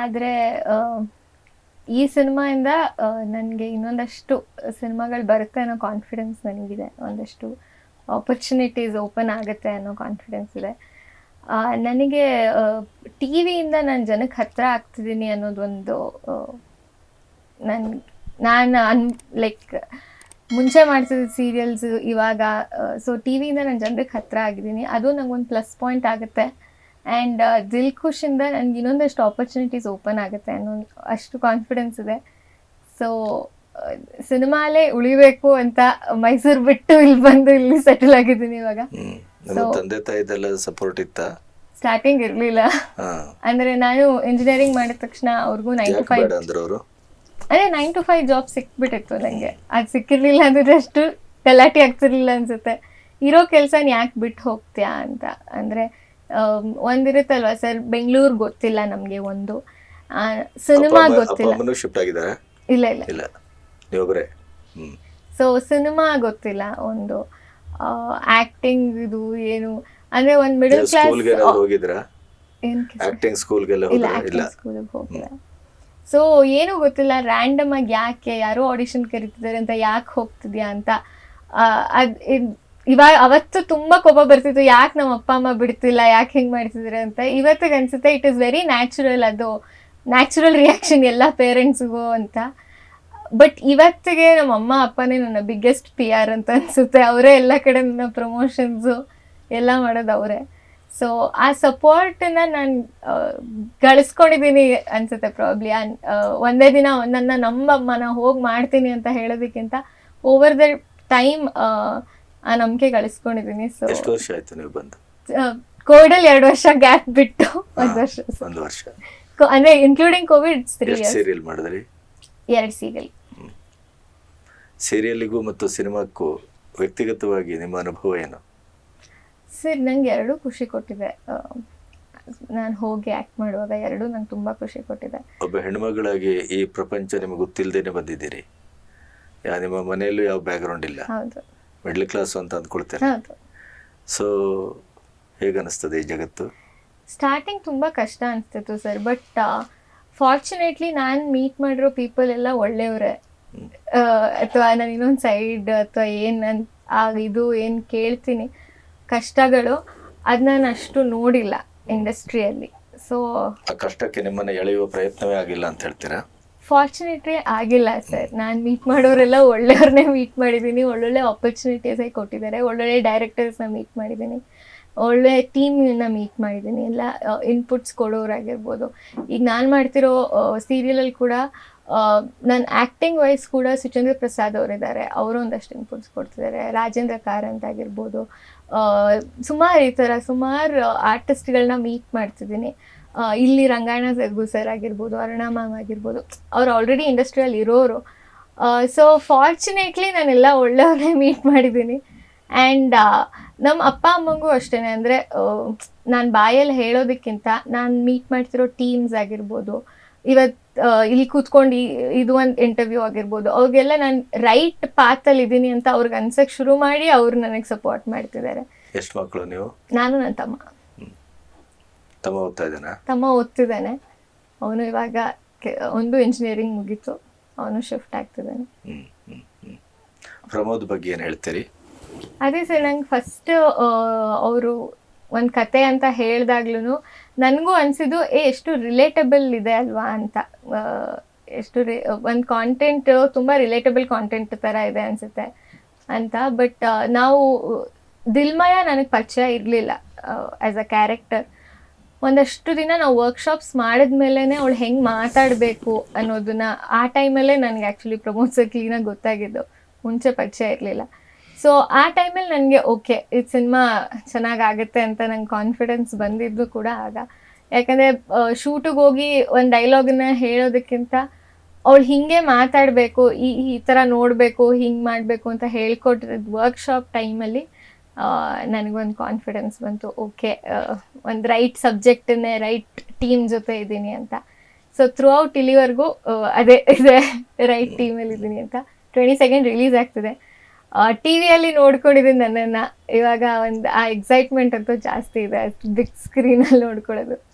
ಆದರೆ ಈ ಸಿನಿಮಾಯಿಂದ ನನಗೆ ಇನ್ನೊಂದಷ್ಟು ಸಿನಿಮಾಗಳು ಬರುತ್ತೆ ಅನ್ನೋ ಕಾನ್ಫಿಡೆನ್ಸ್ ನನಗಿದೆ. ಒಂದಷ್ಟು ಆಪರ್ಚುನಿಟೀಸ್ ಓಪನ್ ಆಗುತ್ತೆ ಅನ್ನೋ ಕಾನ್ಫಿಡೆನ್ಸ್ ಇದೆ. ನನಗೆ ಟಿ ವಿಯಿಂದ ನಾನು ಜನಕ್ಕೆ ಹತ್ರ ಆಗ್ತಿದ್ದೀನಿ ಅನ್ನೋದೊಂದು ನನ್, ನಾನು ಅನ್, ಲೈಕ್, ಮುಂಚೆ ಮಾಡ್ತಿದ್ದ ಸೀರಿಯಲ್ಸ್ ಇವಾಗ ಸೊ ಟಿ ವಿಯಿಂದ ನಾನು ಜನರಿಗೆ ಹತ್ರ ಆಗಿದ್ದೀನಿ. ಅದು ನಂಗೊಂದು ಪ್ಲಸ್ ಪಾಯಿಂಟ್ ಆಗುತ್ತೆ. ಆ್ಯಂಡ್ ದಿಲ್ ಖುಷಿಯಿಂದ ನನಗೆ ಇನ್ನೊಂದಷ್ಟು ಆಪರ್ಚುನಿಟೀಸ್ ಓಪನ್ ಆಗುತ್ತೆ ಅನ್ನೋ ಅಷ್ಟು ಕಾನ್ಫಿಡೆನ್ಸ್ ಇದೆ. ಸೊ ಸಿನಿಮಾಲೇ ಉಳಿಬೇಕು ಅಂತ ಮೈಸೂರು ಬಿಟ್ಟು ಇಲ್ಲಿ ಬಂದು ಇಲ್ಲಿ ಸೆಟಲ್ ಆಗಿದ್ದೀನಿ ಇವಾಗ. ನಮ್ಮ ತಂದೆ ತಾಯಿದೆಲ್ಲ ಸಪೋರ್ಟ್ ಇತ್ತಾ? ಸ್ಟಾರ್ಟಿಂಗ್ ಇರ್ಲಿಲ್ಲ. ಅಂದ್ರೆ ನಾನು ಇಂಜಿನಿಯರಿಂಗ್ ಮಾಡಿದ ತಕ್ಷಣ ಅವ್ರಿಗೂ ನೈನ್ ಟು ಫೈವ್ ಅವರು? ಅದೇ ನೈನ್ ಟು ಫೈವ್ ಜಾಬ್ ಸಿಕ್ಬಿಟ್ಟಿತ್ತು ನನಗೆ ಅದು ಸಿಕ್ಕಿರ್ಲಿಲ್ಲ ಅಂದ್ರೆ ಅಷ್ಟು ಗಲಾಟೆ ಆಗ್ತಿರ್ಲಿಲ್ಲ ಅನ್ಸುತ್ತೆ. ಇರೋ ಕೆಲಸನ ಯಾಕೆ ಬಿಟ್ಟು ಹೋಗ್ತೀಯಾ ಅಂತ. ಅಂದ್ರೆ ಒಂದಿರುತ್ತಲ್ವ ಸರ್? ಬೆಂಗಳೂರು ಗೊತ್ತಿಲ್ಲ ನಮಗೆ ಒಂದು. ಸಿನಿಮಾ ಗೊತ್ತಿಲ್ಲ. ಶಿಫ್ಟ್ ಆಗಿದ್ದಾರೆ? ಇಲ್ಲ ಇಲ್ಲ. ಇಲ್ಲ. ಸೊ ಸಿನಿಮಾ ಗೊತ್ತಿಲ್ಲ ಒಂದು. ಆಕ್ಟಿಂಗ್ ಇದು ಏನು? ಅಂದ್ರೆ ಒಂದ್ ಮಿಡಲ್ ಕ್ಲಾಸ್ ಹೋಗಿದ್ರಾ? ಆಕ್ಟಿಂಗ್ ಸ್ಕೂಲ್ಗೆಲ್ಲ ಇಲ್ಲ ಸೊ ಏನು ಗೊತ್ತಿಲ್ಲ ರ್ಯಾಂಡಮ್ ಆಗಿ ಯಾಕೆ ಯಾರೋ ಆಡಿಷನ್ ಕರಿತಿದ್ದಾರೆ ಅಂತ ಯಾಕೆ ಹೋಗ್ತಿದ್ಯಾ ಅಂತ. ಅದ್ ಇವಾಗ ಅವತ್ತು ತುಂಬಾ ಕೋಪ ಬರ್ತಿತ್ತು ಯಾಕೆ ನಮ್ಮ ಅಪ್ಪ ಅಮ್ಮ ಬಿಡ್ತಿಲ್ಲ ಯಾಕೆ ಹೆಂಗ್ ಮಾಡ್ತಿದ್ರೆ ಅಂತ. ಇವತ್ತಿಗೆ ಅನ್ಸುತ್ತೆ ಇಟ್ ಇಸ್ ವೆರಿ ನ್ಯಾಚುರಲ್ ಅದು. ನ್ಯಾಚುರಲ್ ರಿಯಾಕ್ಷನ್ ಎಲ್ಲ ಪೇರೆಂಟ್ಸ್ಗೂ ಅಂತ. ಬಟ್ ಇವತ್ತಿಗೆ ನಮ್ಮ ಅಮ್ಮ ಅಪ್ಪನೇ ನನ್ನ ಬಿಗ್ಗೆಸ್ಟ್ ಪಿ ಆರ್ ಅಂತ ಅನ್ಸುತ್ತೆ. ಅವರೇ ಎಲ್ಲ ಕಡೆ ನನ್ನ ಪ್ರಮೋಷನ್ಸು ಎಲ್ಲ ಮಾಡೋದು ಅವರೇ. ಸೊ ಆ ಸಪೋರ್ಟನ್ನ ನಾನು ಗಳಿಸ್ಕೊಂಡಿದ್ದೀನಿ ಅನ್ಸುತ್ತೆ ಪ್ರಾಬ್ಲಿ ಒಂದೇ ದಿನ ನನ್ನ ನಮ್ಮಮ್ಮನ ಹೋಗಿ ಮಾಡ್ತೀನಿ ಅಂತ ಹೇಳೋದಕ್ಕಿಂತ ಓವರ್ ದ ಟೈಮ್ ಆ ನಂಬಿಕೆ ಗಳಿಸ್ಕೊಂಡಿದ್ದೀನಿ ಸೊ ಎಷ್ಟು ವರ್ಷ ಆಯ್ತು ನೀವು ಬಂದು? ಕೋವಿಡಲ್ಲಿ ಎರಡು ವರ್ಷ ಗ್ಯಾಪ್ ಬಿಟ್ಟು ಒಂದು ವರ್ಷ. ಒಂದು ವರ್ಷ. ಅಂದ್ರೆ ಇನ್ಕ್ಲೂಡಿಂಗ್ ಕೋವಿಡ್ ತ್ರೀ ಇಯರ್ಸ್ ಮಾಡಿದ್ರಿ? ಎರಡು ಸೀರಿಯಲ್ ಸೀರಿಯಲ್ಗೂ ಮತ್ತು ಸಿನಿಮಾಕ್ಕೂ ವ್ಯಕ್ತಿಗತವಾಗಿ ನಿಮ್ಮ ಅನುಭವ ಏನು? ಸರ್ ನಂಗೆ ಎರಡೂ ಖುಷಿ ಕೊಟ್ಟಿದೆ. ನಾನು ಹೋಗಿ ಆ್ಯಕ್ಟ್ ಮಾಡುವಾಗ ಎರಡೂ ನಂಗೆ ತುಂಬ ಖುಷಿ ಕೊಟ್ಟಿದೆ. ಒಬ್ಬ ಹೆಣ್ಮಗಳಾಗಿ ಈ ಪ್ರಪಂಚ ನಿಮಗೆ ಗೊತ್ತಿಲ್ಲದೇನೆ ಬಂದಿದ್ದೀರಿ. ಯಾ ನಿಮ್ಮ ಮನೆಯಲ್ಲೂ ಯಾವ ಬ್ಯಾಕ್ಗ್ರೌಂಡ್ ಇಲ್ಲ? ಹೌದು. ಮಿಡ್ಲ್ ಕ್ಲಾಸ್ ಅಂತ ಅಂದ್ಕೊಳ್ತೇನೆ. ಹೌದು. ಸೊ ಹೇಗನ್ನಿಸ್ತದೆ ಈ ಜಗತ್ತು? ಸ್ಟಾರ್ಟಿಂಗ್ ತುಂಬ ಕಷ್ಟ ಅನಿಸ್ತಿತ್ತು ಸರ್ ಬಟ್ ಫಾರ್ಚುನೇಟ್ಲಿ ನಾನು ಮೀಟ್ ಮಾಡಿರೋ ಪೀಪಲ್ ಎಲ್ಲ ಒಳ್ಳೆಯವರೇ. ಅಥವಾ ನಾನು ಇನ್ನೊಂದು ಸೈಡ್ ಅಥವಾ ಏನು ನಾನು ಆ ಇದು ಏನು ಕೇಳ್ತೀನಿ ಕಷ್ಟಗಳು ಅದು ನಾನು ಅಷ್ಟು ನೋಡಿಲ್ಲ ಇಂಡಸ್ಟ್ರಿಯಲ್ಲಿ. ಸೊ ಕಷ್ಟಕ್ಕೆ ನಿಮ್ಮನ್ನು ಎಳೆಯುವ ಪ್ರಯತ್ನವೇ ಆಗಿಲ್ಲ ಅಂತ ಹೇಳ್ತೀರಾ? ಫಾರ್ಚುನೇಟ್ಲಿ ಆಗಿಲ್ಲ ಸರ್. ನಾನು ಮೀಟ್ ಮಾಡೋರೆಲ್ಲ ಒಳ್ಳೆಯವ್ರನ್ನೇ ಮೀಟ್ ಮಾಡಿದ್ದೀನಿ ಒಳ್ಳೊಳ್ಳೆ ಆಪರ್ಚುನಿಟೀಸೇ ಕೊಟ್ಟಿದ್ದಾರೆ. ಒಳ್ಳೊಳ್ಳೆ ಡೈರೆಕ್ಟರ್ಸ್ನ ಮೀಟ್ ಮಾಡಿದ್ದೀನಿ ಒಳ್ಳೆ ಟೀಮ್ನ ಮೀಟ್ ಮಾಡಿದ್ದೀನಿ ಎಲ್ಲ ಇನ್ಪುಟ್ಸ್ ಕೊಡೋರಾಗಿರ್ಬೋದು. ಈಗ ನಾನು ಮಾಡ್ತಿರೋ ಸೀರಿಯಲಲ್ಲಿ ಕೂಡ ನನ್ನ ಆ್ಯಕ್ಟಿಂಗ್ ವೈಸ್ ಕೂಡ ಸುಚೇಂದ್ರ ಪ್ರಸಾದ್ ಅವರಿದ್ದಾರೆ. ಅವರು ಒಂದಷ್ಟು ಇನ್ಪುಟ್ಸ್ ಕೊಡ್ತಿದ್ದಾರೆ. ರಾಜೇಂದ್ರ ಕಾರಂತ್ ಆಗಿರ್ಬೋದು ಸುಮಾರು ಈ ಥರ ಸುಮಾರು ಆರ್ಟಿಸ್ಟ್ಗಳನ್ನ ಮೀಟ್ ಮಾಡ್ತಿದ್ದೀನಿ. ಇಲ್ಲಿ ರಂಗಾಯಣ ಜಗ್ಗು ಸರ್ ಆಗಿರ್ಬೋದು, ಅರುಣಾ ಮ್ಯಾಮ್ ಆಗಿರ್ಬೋದು, ಅವ್ರು ಆಲ್ರೆಡಿ ಇಂಡಸ್ಟ್ರಿಯಲ್ಲಿ ಇರೋರು. ಸೊ ಫಾರ್ಚುನೇಟ್ಲಿ ನಾನೆಲ್ಲ ಒಳ್ಳೆಯವ್ರನ್ನೇ ಮೀಟ್ ಮಾಡಿದ್ದೀನಿ. ಆ್ಯಂಡ್ ನಮ್ಮ ಅಪ್ಪ, ಅಮ್ಮಂಗೂ ಅಷ್ಟೇ ಅಂದರೆ ನಾನು ಬಾಯಲ್ಲಿ ಹೇಳೋದಕ್ಕಿಂತ ನಾನು ಮೀಟ್ ಮಾಡ್ತಿರೋ ಟೀಮ್ಸ್ ಆಗಿರ್ಬೋದು ಇವತ್ತು ಇಲ್ಲಿ ಕೂತ್ಕೊಂಡು ಇದು ಒಂದು ಇಂಟರ್ವ್ಯೂ ಆಗಿರ್ಬೋದು. ಅವ್ರಿಗೆಲ್ಲ ನಾನು ರೈಟ್ ಪಾತಲ್ಲಿ ಇದ್ದೀನಿ ಅಂತ ಅವ್ರಿಗೆ ಅನ್ಸಕ್ ಶುರು ಮಾಡಿ ಅವ್ರು ನನಗೆ ಸಪೋರ್ಟ್ ಮಾಡ್ತಿದ್ದಾರೆ. ಎಷ್ಟು ಮಕ್ಕಳು ನೀವು? ನಾನು ನನ್ನ ತಮ್ಮ. ತಮ್ಮ ಓದ್ತಾ ಇದ್ದಾನ? ತಮ್ಮ ಓದ್ತಿದ್ದಾನೆ. ಅವನು ಇವಾಗ ಒಂದು ಇಂಜಿನಿಯರಿಂಗ್ ಮುಗೀತು. ಅವನು ಶಿಫ್ಟ್ ಆಗ್ತಿದ್ದಾನೆ. ಪ್ರಮೋದ್ ಬಗ್ಗೆ ಏನು ಹೇಳ್ತೀರಿ? ಅದೇ ಸರ್ ನಂಗೆ ಫಸ್ಟ್ ಅವರು ಒಂದು ಕತೆ ಅಂತ ಹೇಳಿದಾಗ್ಲೂ ನನಗೂ ಅನಿಸಿದ್ದು, ಏ, ಎಷ್ಟು ರಿಲೇಟಬಲ್ ಇದೆ ಅಲ್ವಾ? ಅಂತ. ಎಷ್ಟು ರಿ ಒಂದು ಕಾಂಟೆಂಟ್ ತುಂಬ ರಿಲೇಟಬಲ್ ಕಾಂಟೆಂಟ್ ಥರ ಇದೆ ಅನಿಸುತ್ತೆ ಅಂತ. ಬಟ್ ನಾವು, ದಿಲ್ಮಯ ನನಗೆ ಪರಿಚಯ ಇರಲಿಲ್ಲ ಆ್ಯಸ್ ಅ ಕ್ಯಾರೆಕ್ಟರ್ ಒಂದಷ್ಟು ದಿನ ನಾವು ವರ್ಕ್ಶಾಪ್ಸ್ ಮಾಡಿದ್ಮೇಲೆ ಅವಳು ಹೆಂಗೆ ಮಾತಾಡಬೇಕು ಅನ್ನೋದನ್ನ ಆ ಟೈಮಲ್ಲೇ ನನಗೆ ಆ್ಯಕ್ಚುಲಿ ಪ್ರಮೋದ್ ಸರ್ ಕ್ಲೀನಾಗಿ ಗೊತ್ತಾಗಿದ್ದು. ಮುಂಚೆ ಪರಿಚಯ ಇರಲಿಲ್ಲ. ಸೊ ಆ ಟೈಮಲ್ಲಿ ನನಗೆ ಓಕೆ ಈ ಸಿನಿಮಾ ಚೆನ್ನಾಗಾಗುತ್ತೆ ಅಂತ ನಂಗೆ ಕಾನ್ಫಿಡೆನ್ಸ್ ಬಂದಿದ್ದು ಕೂಡ ಆಗ. ಯಾಕಂದರೆ ಶೂಟಿಗೆ ಹೋಗಿ ಒಂದು ಡೈಲಾಗನ್ನ ಹೇಳೋದಕ್ಕಿಂತ ಅವಳು ಹಿಂಗೆ ಮಾತಾಡಬೇಕು, ಈ ಈ ಥರ ನೋಡಬೇಕು, ಹಿಂಗೆ ಮಾಡಬೇಕು ಅಂತ ಹೇಳ್ಕೊಟ್ಟಿರೋದು ವರ್ಕ್ಶಾಪ್ ಟೈಮಲ್ಲಿ ನನಗೊಂದು ಕಾನ್ಫಿಡೆನ್ಸ್ ಬಂತು. ಓಕೆ ಒಂದು ರೈಟ್ ಸಬ್ಜೆಕ್ಟನ್ನೇ ರೈಟ್ ಟೀಮ್ ಜೊತೆ ಇದ್ದೀನಿ ಅಂತ. ಸೊ ಥ್ರೂ ಔಟ್ ಇಲ್ಲಿವರೆಗೂ ಅದೇ, ಇದೆ ರೈಟ್ ಟೀಮಲ್ಲಿ ಇದ್ದೀನಿ ಅಂತ. ಟ್ವೆಂಟಿ ಸೆಕೆಂಡ್ ರಿಲೀಸ್ ಆಗ್ತಿದೆ. ಟಿವಿಯಲ್ಲಿ ನೋಡ್ಕೊಂಡಿದ್ದೀನಿ ನನ್ನನ್ನು. ಇವಾಗ ಒಂದು ಆ ಎಕ್ಸೈಟ್ಮೆಂಟ್ ಅಂತೂ ಜಾಸ್ತಿ ಇದೆ. ಬಿಗ್ ಸ್ಕ್ರೀನಲ್ಲಿ ನೋಡ್ಕೊಳ್ಳೋದು.